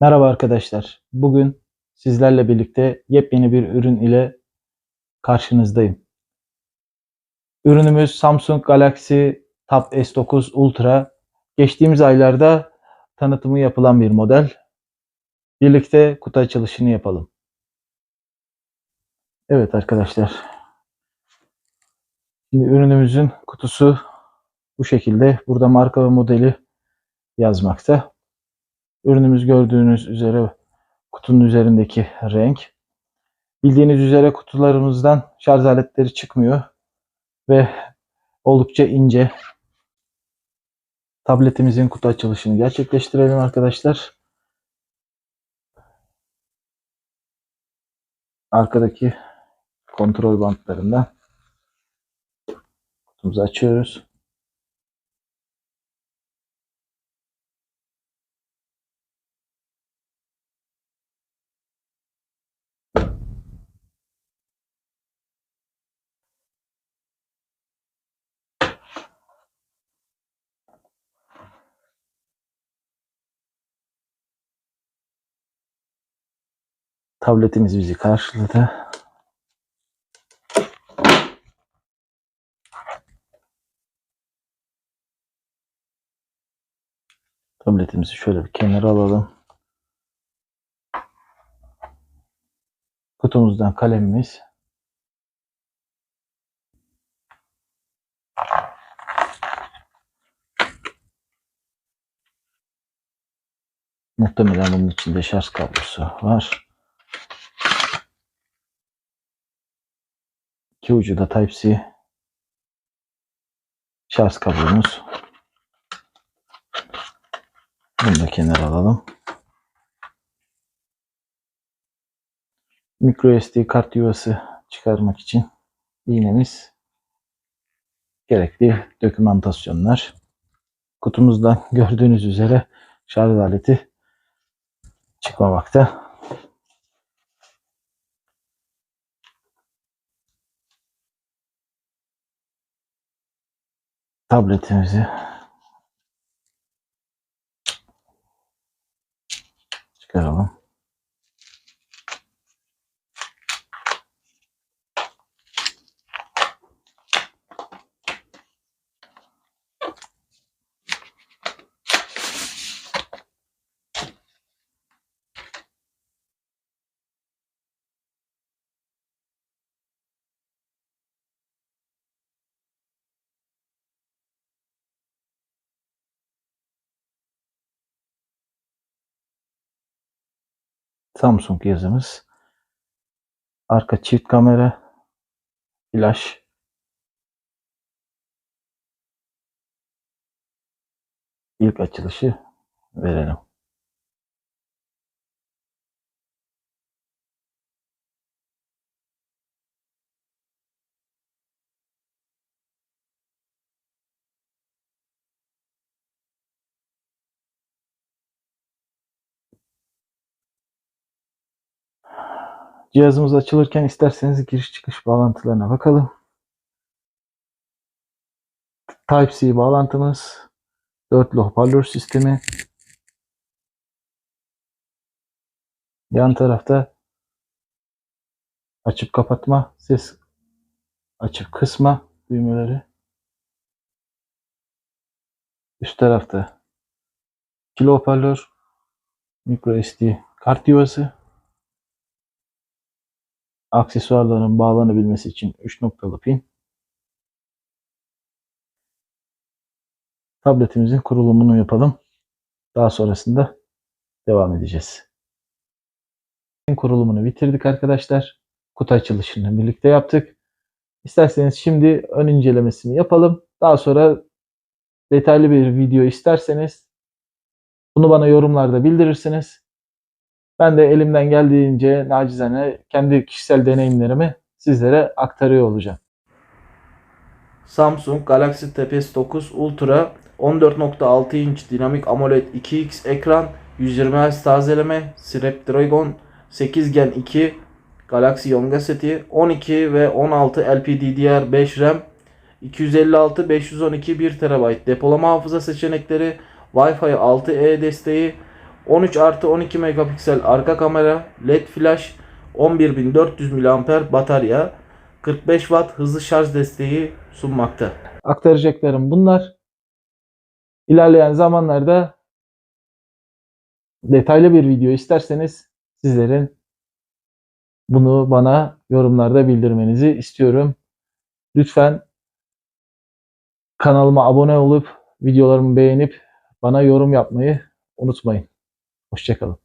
Merhaba arkadaşlar. Bugün sizlerle birlikte yepyeni bir ürün ile karşınızdayım. Ürünümüz Samsung Galaxy Tab S9 Ultra. Geçtiğimiz aylarda tanıtımı yapılan bir model. Birlikte kutu açılışını yapalım. Evet arkadaşlar. Şimdi ürünümüzün kutusu bu şekilde. Burada marka ve modeli yazmakta. Ürünümüz gördüğünüz üzere kutunun üzerindeki renk. Bildiğiniz üzere kutularımızdan şarj aletleri çıkmıyor ve oldukça ince. Tabletimizin kutu açılışını gerçekleştirelim arkadaşlar. Arkadaki kontrol bantlarından kutumuzu açıyoruz. Tabletimiz bizi karşıladı. Tabletimizi şöyle bir kenara alalım. Kutumuzdan kalemimiz. Muhtemelen bunun içinde şarj kablosu var. İki ucu da Type-C şarj kablomuz. Bunu da kenara alalım. Micro SD kart yuvası çıkarmak için iğnemiz. Gerekli dokümantasyonlar. Kutumuzdan gördüğünüz üzere şarj aleti çıkmamakta. Tabletimizi çıkaralım. Samsung yazımız. Arka çift kamera. Flash. İlk açılışı verelim. Cihazımız açılırken isterseniz giriş çıkış bağlantılarına bakalım. Type-C bağlantımız, dörtlü hoparlör sistemi. Yan tarafta açıp kapatma, ses açıp kısma düğmeleri. Üst tarafta kilo hoparlör, micro SD kart yuvası aksesuarların bağlanabilmesi için 3 noktalı pin. Tabletimizin kurulumunu yapalım. Daha sonrasında devam edeceğiz. Kurulumunu bitirdik arkadaşlar. Kutu açılışını birlikte yaptık. İsterseniz şimdi ön incelemesini yapalım. Daha sonra detaylı bir video isterseniz bunu bana yorumlarda bildirirsiniz. Ben de elimden geldiğince nacizane kendi kişisel deneyimlerimi sizlere aktarıyor olacağım. Samsung Galaxy Tab S9 Ultra 14.6 inç dinamik AMOLED 2X ekran, 120 Hz tazeleme, Snapdragon 8 Gen 2, Galaxy Yonga seti, 12 ve 16 LPDDR5 RAM, 256, 512, 1 TB depolama hafıza seçenekleri, Wi-Fi 6E desteği, 13 artı 12 megapiksel arka kamera, LED flash, 11400 mAh batarya, 45 Watt hızlı şarj desteği sunmakta. Aktaracaklarım bunlar. İlerleyen zamanlarda detaylı bir video isterseniz sizlerin bunu bana yorumlarda bildirmenizi istiyorum. Lütfen kanalıma abone olup videolarımı beğenip bana yorum yapmayı unutmayın. Hoşçakalın.